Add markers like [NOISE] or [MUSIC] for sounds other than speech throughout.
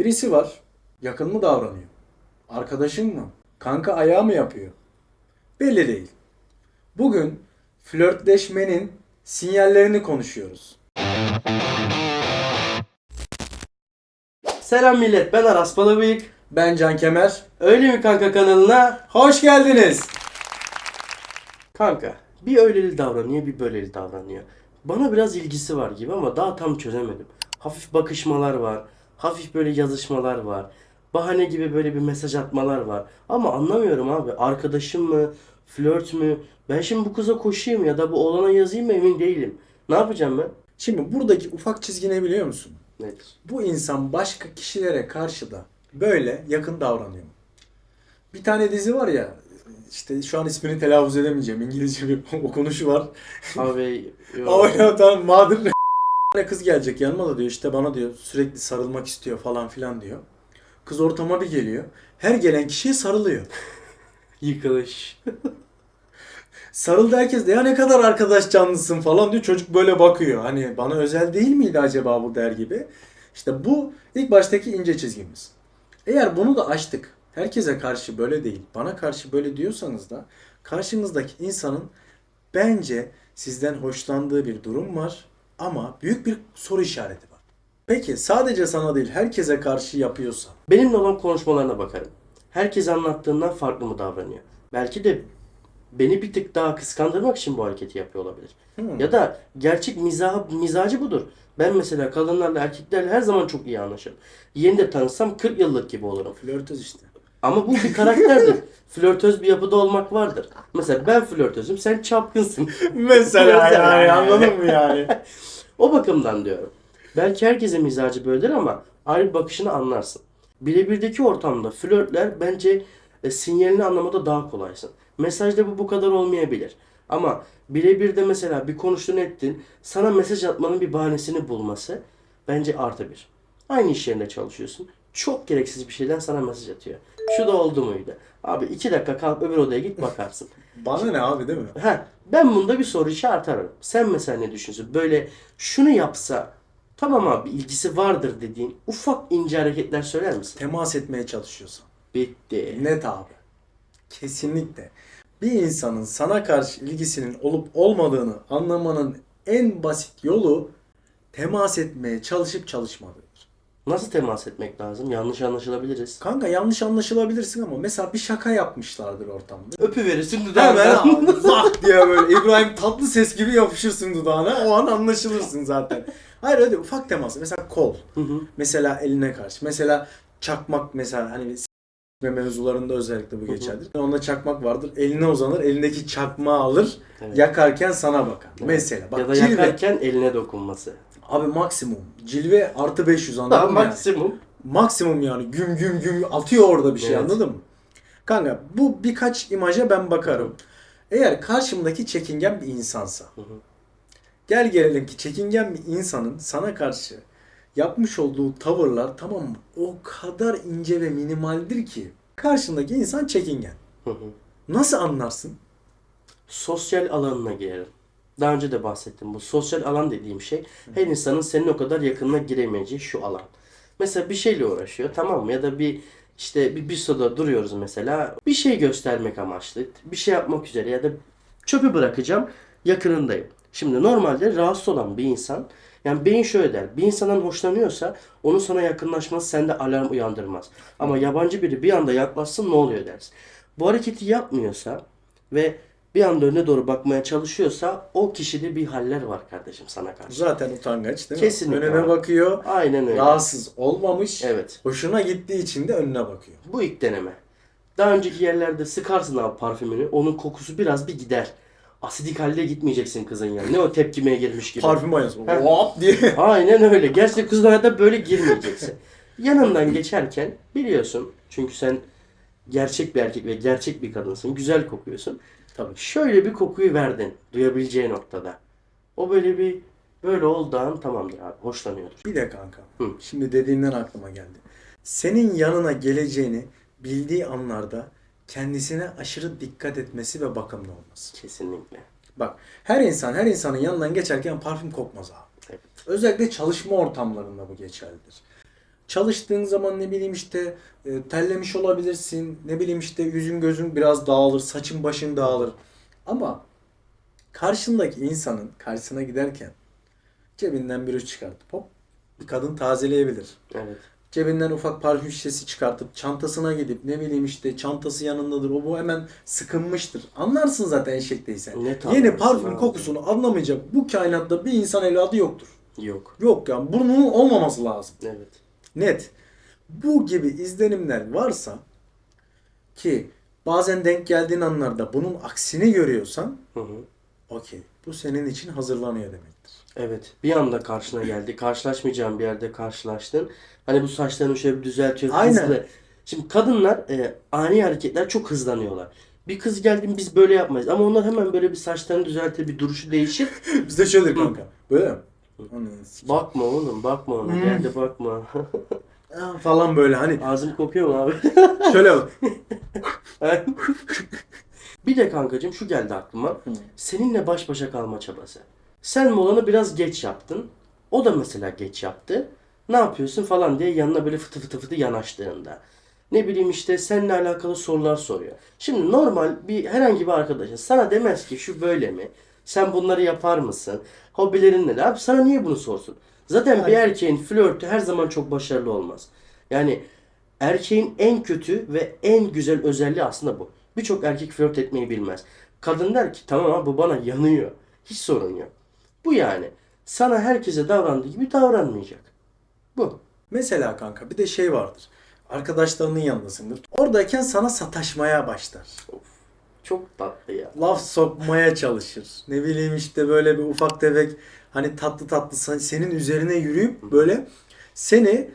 Birisi var. Yakın mı davranıyor? Arkadaşın mı? Kanka ayağı mı yapıyor? Belli değil. Bugün flörtleşmenin sinyallerini konuşuyoruz. Selam millet ben Aras Balabıyık. Ben Can Kemer. Öyle mi kanka kanalına? Hoş geldiniz. Kanka bir öyleli davranıyor bir böyleli davranıyor. Bana biraz ilgisi var gibi ama daha tam çözemedim. Hafif bakışmalar var. Hafif böyle yazışmalar var. Bahane gibi böyle bir mesaj atmalar var. Ama anlamıyorum abi. Arkadaşım mı? Flört mü? Ben şimdi bu kıza koşayım ya da bu oğlana yazayım mı emin değilim. Ne yapacağım ben? Şimdi buradaki ufak çizgi ne biliyor musun? Nedir? Bu insan başka kişilere karşı da böyle yakın davranıyor. Bir tane dizi var ya işte şu an ismini telaffuz edemeyeceğim. İngilizce bir [LAUGHS] okunuşu var. Abi [LAUGHS] Ama tamam Bir tane kız gelecek yanıma da diyor işte bana diyor sürekli sarılmak istiyor falan filan diyor. Kız ortama bir geliyor. Her gelen kişiye sarılıyor. [LAUGHS] yıkılış. [LAUGHS] Sarıldı herkes de ya ne kadar arkadaş canlısın falan diyor. Çocuk böyle bakıyor. Hani bana özel değil miydi acaba bu der gibi. İşte bu ilk baştaki ince çizgimiz. Eğer bunu da açtık. Herkese karşı böyle değil. Bana karşı böyle diyorsanız da karşınızdaki insanın bence sizden hoşlandığı bir durum var ama büyük bir soru işareti var. Peki sadece sana değil herkese karşı yapıyorsa Benimle olan konuşmalarına bakarım. Herkes anlattığından farklı mı davranıyor? Belki de beni bir tık daha kıskandırmak için bu hareketi yapıyor olabilir. Hmm. Ya da gerçek mizah, mizacı budur. Ben mesela kadınlarla erkeklerle her zaman çok iyi anlaşırım. Yeni de tanışsam 40 yıllık gibi olurum. flörtöz işte. Ama bu bir karakterdir. [LAUGHS] Flörtöz bir yapıda olmak vardır. Mesela ben flörtözüm, sen çapkınsın. Mesela [LAUGHS] yani, yani anladın mı yani? [LAUGHS] O bakımdan diyorum. Belki herkese mizacı böyledir ama ayrı bir bakışını anlarsın. Birebirdeki ortamda flörtler bence e, sinyalini anlamada daha kolaysın. Mesajda bu bu kadar olmayabilir. Ama birebir de mesela bir konuştun ettin, sana mesaj atmanın bir bahanesini bulması bence artı bir. Aynı iş yerinde çalışıyorsun. Çok gereksiz bir şeyden sana mesaj atıyor. Şu da oldu muydu? Abi iki dakika kalk öbür odaya git bakarsın. [LAUGHS] Bana ne abi değil mi? Ha, ben bunda bir soru işareti ararım. Sen mesela ne düşünüyorsun? Böyle şunu yapsa tamam abi ilgisi vardır dediğin ufak ince hareketler söyler misin? Temas etmeye çalışıyorsan. Bitti. Net abi. Kesinlikle. Bir insanın sana karşı ilgisinin olup olmadığını anlamanın en basit yolu temas etmeye çalışıp çalışmadığıdır. Nasıl temas etmek lazım? Yanlış anlaşılabiliriz. Kanka yanlış anlaşılabilirsin ama mesela bir şaka yapmışlardır ortamda. Öpü verirsin Hemen dudağından. abi, zak diye böyle İbrahim tatlı ses gibi yapışırsın dudağına o an anlaşılırsın zaten. Hayır öyle ufak temas. Mesela kol. Hı hı. Mesela eline karşı. Mesela çakmak mesela hani s**me mevzularında özellikle bu geçerlidir. Onda çakmak vardır. Eline uzanır. Elindeki çakmağı alır. Evet. Yakarken sana bakar. Evet. Mesela. Bak ya da cilve. yakarken eline dokunması. Abi maksimum. Cilve artı 500 anladın mı yani? maksimum. Maksimum yani. Güm güm güm atıyor orada bir şey Evet. anladın mı? Kanka bu birkaç imaja ben bakarım. Eğer karşımdaki çekingen bir insansa. Hı hı. Gel gelelim ki çekingen bir insanın sana karşı yapmış olduğu tavırlar tamam mı? O kadar ince ve minimaldir ki karşındaki insan çekingen. Hı hı. Nasıl anlarsın? sosyal alanına girerim. Daha önce de bahsettim. Bu sosyal alan dediğim şey her insanın senin o kadar yakınına giremeyeceği şu alan. Mesela bir şeyle uğraşıyor tamam mı? Ya da bir işte bir bistoda duruyoruz mesela. Bir şey göstermek amaçlı. Bir şey yapmak üzere ya da çöpü bırakacağım yakınındayım. Şimdi normalde rahatsız olan bir insan yani beyin şöyle der. Bir insandan hoşlanıyorsa onun sana yakınlaşması sende alarm uyandırmaz. Ama yabancı biri bir anda yaklaşsın ne oluyor dersin. Bu hareketi yapmıyorsa ve bir anda önüne doğru bakmaya çalışıyorsa o kişide bir haller var kardeşim sana karşı. Zaten utangaç değil mi? Kesinlikle Önüne bakıyor. Aynen öyle. Rahatsız olmamış. Evet. Hoşuna gittiği için de önüne bakıyor. Bu ilk deneme. Daha önceki yerlerde sıkarsın abi parfümünü. Onun kokusu biraz bir gider. Asidik halde gitmeyeceksin kızın yanına. Ne o tepkimeye girmiş gibi. Parfüm aynası. Hop diye. [LAUGHS] Aynen öyle. Gerçek kızın hayatında böyle girmeyeceksin. Yanından geçerken biliyorsun. Çünkü sen gerçek bir erkek ve gerçek bir kadınsın. Güzel kokuyorsun. Tabii. Şöyle bir kokuyu verdin. Duyabileceği noktada. O böyle bir böyle oldu an tamamdır abi. Hoşlanıyordur. Bir de kanka. Hı. Şimdi dediğinden aklıma geldi. Senin yanına geleceğini bildiği anlarda kendisine aşırı dikkat etmesi ve bakımlı olması. Kesinlikle. Bak her insan her insanın yanından geçerken parfüm kokmaz abi. Evet. Özellikle çalışma ortamlarında bu geçerlidir. Çalıştığın zaman ne bileyim işte e, terlemiş olabilirsin. Ne bileyim işte yüzün gözün biraz dağılır, saçın başın dağılır. Ama karşındaki insanın karşısına giderken cebinden bir ürün çıkartıp hop bir kadın tazeleyebilir. Evet. Cebinden ufak parfüm şişesi çıkartıp çantasına gidip ne bileyim işte çantası yanındadır. O bu hemen sıkınmıştır. Anlarsın zaten eşekteysen. Yeni parfüm abi. kokusunu anlamayacak bu kainatta bir insan evladı yoktur. Yok. Yok yani bunun olmaması lazım. Evet. Net. Bu gibi izlenimler varsa ki bazen denk geldiğin anlarda bunun aksini görüyorsan okey bu senin için hazırlanıyor demektir. Evet. Bir anda karşına geldi. Karşılaşmayacağın bir yerde karşılaştın. Hani bu saçlarını şöyle bir düzeltiyor. Aynen. Hızlı. Şimdi kadınlar e, ani hareketler çok hızlanıyorlar. Bir kız geldi biz böyle yapmayız. Ama onlar hemen böyle bir saçlarını düzeltir, bir duruşu değişir. [LAUGHS] Bizde şöyledir kanka. Böyle mi? Ananı sikeyim. Bakma oğlum, bakma ona. Hmm. Gel de bakma. Falan böyle hani Ağzım kokuyor mu abi? [LAUGHS] şöyle bak. [LAUGHS] bir de kankacığım şu geldi aklıma. Seninle baş başa kalma çabası. Sen molanı biraz geç yaptın. O da mesela geç yaptı. Ne yapıyorsun falan diye yanına böyle fıtı fıtı fıtı yanaştığında. Ne bileyim işte seninle alakalı sorular soruyor. Şimdi normal bir herhangi bir arkadaşın sana demez ki şu böyle mi? Sen bunları yapar mısın? Hobilerin neler? Abi sana niye bunu sorsun? Zaten bir erkeğin flörtü her zaman çok başarılı olmaz. Yani erkeğin en kötü ve en güzel özelliği aslında bu. Birçok erkek flört etmeyi bilmez. Kadın der ki tamam abi bu bana yanıyor. Hiç sorun yok. Bu yani. Sana herkese davrandığı gibi davranmayacak. Bu. Mesela kanka bir de şey vardır. Arkadaşlarının yanındasındır. Oradayken sana sataşmaya başlar. Çok tatlı ya. Laf sokmaya çalışır. Ne bileyim işte böyle bir ufak tefek hani tatlı tatlı sen- senin üzerine yürüyüp böyle seni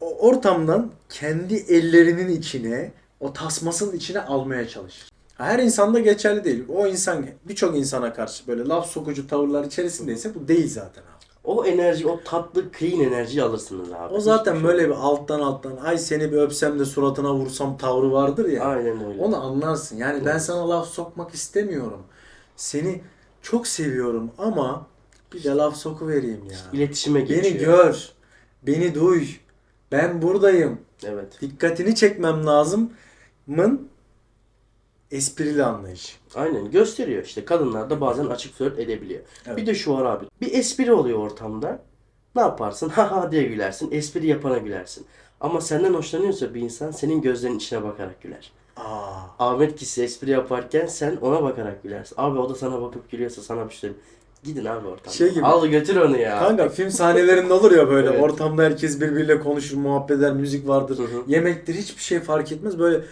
o ortamdan kendi ellerinin içine o tasmasının içine almaya çalışır. Her insanda geçerli değil. O insan birçok insana karşı böyle laf sokucu tavırlar içerisindeyse bu değil zaten. O enerji, o tatlı clean enerjiyi alırsınız abi. O zaten Hiçbir şey böyle yok. bir alttan alttan ay seni bir öpsem de suratına vursam tavrı vardır ya. Aynen öyle. Onu anlarsın. Yani ben sana laf sokmak istemiyorum. Seni çok seviyorum ama bir de laf sokuvereyim ya. İletişime geçiyor. Beni gör. Beni duy. Ben buradayım. Evet. Dikkatini çekmem lazım. Esprili anlayış. Aynen gösteriyor işte. Kadınlar da bazen açık flört edebiliyor. Evet. Bir de şu var abi. Bir espri oluyor ortamda. Ne yaparsın? Ha ha diye gülersin. Espri yapana gülersin. Ama senden hoşlanıyorsa bir insan senin gözlerinin içine bakarak güler. Aa. Ahmet kişi espri yaparken sen ona bakarak gülersin. Abi o da sana bakıp gülüyorsa sana bir şey. Gidin abi ortamda. Şey gibi. Al götür onu ya. Kanka film sahnelerinde olur ya böyle Evet. ortamda herkes birbiriyle konuşur, muhabbet eder, müzik vardır, Hı hı. yemektir hiçbir şey fark etmez. Böyle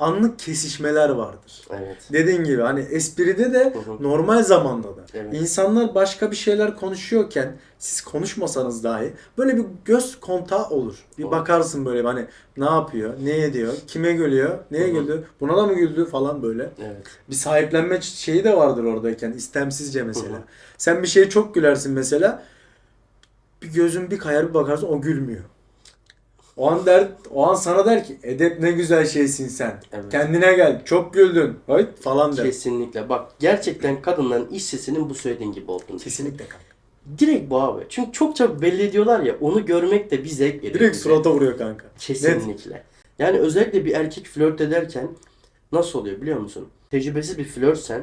anlık kesişmeler vardır. Evet. Dediğin gibi hani espride de Hı hı. normal zamanda da. Evet. İnsanlar başka bir şeyler konuşuyorken siz konuşmasanız dahi böyle bir göz kontağı olur. Bir Olur. bakarsın böyle hani ne yapıyor, ne ediyor, kime gülüyor, neye Hı hı. güldü, buna da mı güldü falan böyle. Evet. Bir sahiplenme şeyi de vardır oradayken istemsizce mesela. Hı hı. Sen bir şeye çok gülersin mesela. Bir gözün bir kayar bir bakarsın o gülmüyor. O an der, o an sana der ki edep ne güzel şeysin sen. Evet. Kendine gel. Çok güldün. Hayt falan der. Kesinlikle. Bak gerçekten kadınların iş sesinin bu söylediğin gibi olduğunu. Kesinlikle kanka. Direkt bu abi. Çünkü çok çabuk belli ediyorlar ya onu görmek de bir zevk veriyor. Direkt bize. surata vuruyor kanka. Kesinlikle. Yani özellikle bir erkek flört ederken nasıl oluyor biliyor musun? Tecrübesiz bir flörtsen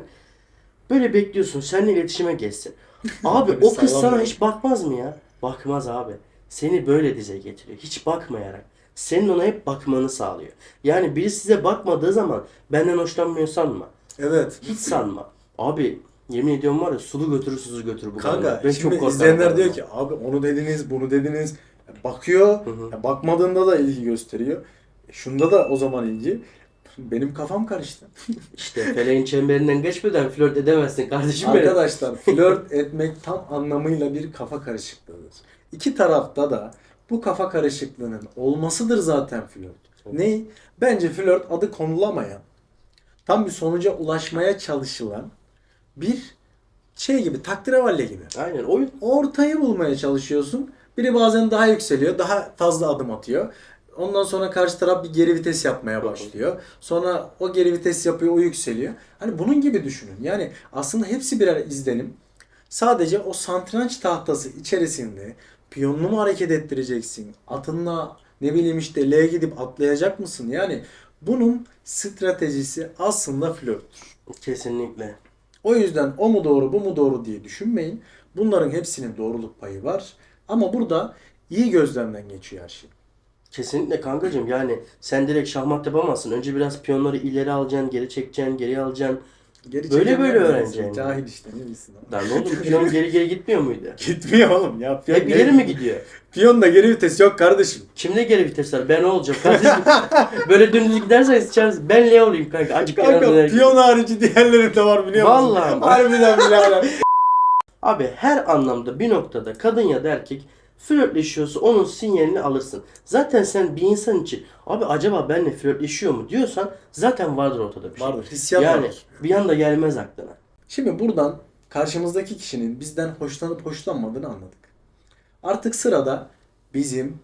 böyle bekliyorsun seninle iletişime geçsin. [LAUGHS] Abi o kız sana hiç bakmaz mı ya? Bakmaz abi. Seni böyle dize getiriyor. Hiç bakmayarak. Senin ona hep bakmanı sağlıyor. Yani biri size bakmadığı zaman benden hoşlanmıyor sanma. Evet. Hiç sanma. Abi yemin ediyorum var ya sulu götürür suzu götürür bu Kanka kadınlar. Ben şimdi korkarım izleyenler diyor ki abi onu dediniz bunu dediniz. Bakıyor. Hı hı. Ya bakmadığında da ilgi gösteriyor. E Şunda da o zaman ilgi. Benim kafam karıştı. [LAUGHS] İşte feleğin çemberinden geçmeden flört edemezsin kardeşim benim. Arkadaşlar flört etmek tam anlamıyla bir kafa karışıklığıdır. İki tarafta da bu kafa karışıklığının olmasıdır zaten flört. Evet. Ney? Bence flört adı konulamayan, tam bir sonuca ulaşmaya çalışılan bir şey gibi, takdiravalle gibi. Aynen oyun. Ortayı bulmaya çalışıyorsun. Biri bazen daha yükseliyor, daha fazla adım atıyor. Ondan sonra karşı taraf bir geri vites yapmaya başlıyor. Sonra o geri vites yapıyor, o yükseliyor. Hani bunun gibi düşünün. Yani aslında hepsi birer izlenim. Sadece o santranç tahtası içerisinde Piyonunu mu hareket ettireceksin? Atınla ne bileyim işte L'ye gidip atlayacak mısın? Yani bunun stratejisi aslında flörttür. Kesinlikle. O yüzden o mu doğru bu mu doğru diye düşünmeyin. Bunların hepsinin doğruluk payı var. Ama burada iyi gözlemden geçiyor her şey. Kesinlikle kankacığım yani sen direkt şahmat yapamazsın. Önce biraz piyonları ileri alacaksın, geri çekeceksin, geri alacaksın. Geri Böyle böyle de öğreneceksin. Cahil işte ne bilsin. Lan ne oldu piyon geri geri gitmiyor muydu? [LAUGHS] Gitmiyor oğlum ya. Piyon Hep ileri mi gidiyor? Piyonda geri vites yok kardeşim. Kimde geri vites var? Ben olacağım kardeşim. [LAUGHS] Böyle dümdüz giderseniz sıçarız. Ben Leo olayım kanka. Acık Kanka piyon harici diğerlerinde var biliyor musun? Vallahi. Harbiden birader. Abi her anlamda bir noktada kadın ya da erkek flörtleşiyorsa onun sinyalini alırsın. Zaten sen bir insan için abi acaba benimle flörtleşiyor mu diyorsan zaten vardır ortada bir şey. Vardır. Hissiyat Yani vardır. bir anda gelmez aklına. Şimdi buradan karşımızdaki kişinin bizden hoşlanıp hoşlanmadığını anladık. Artık sırada bizim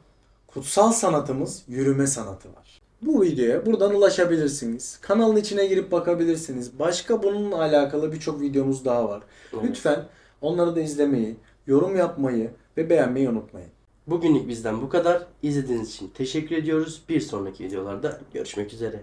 kutsal sanatımız yürüme sanatı var. Bu videoya buradan ulaşabilirsiniz. Kanalın içine girip bakabilirsiniz. Başka bununla alakalı birçok videomuz daha var. Evet. Lütfen onları da izlemeyi, yorum yapmayı ve beğenmeyi unutmayın. Bugünlük bizden bu kadar. İzlediğiniz için teşekkür ediyoruz. Bir sonraki videolarda görüşmek üzere.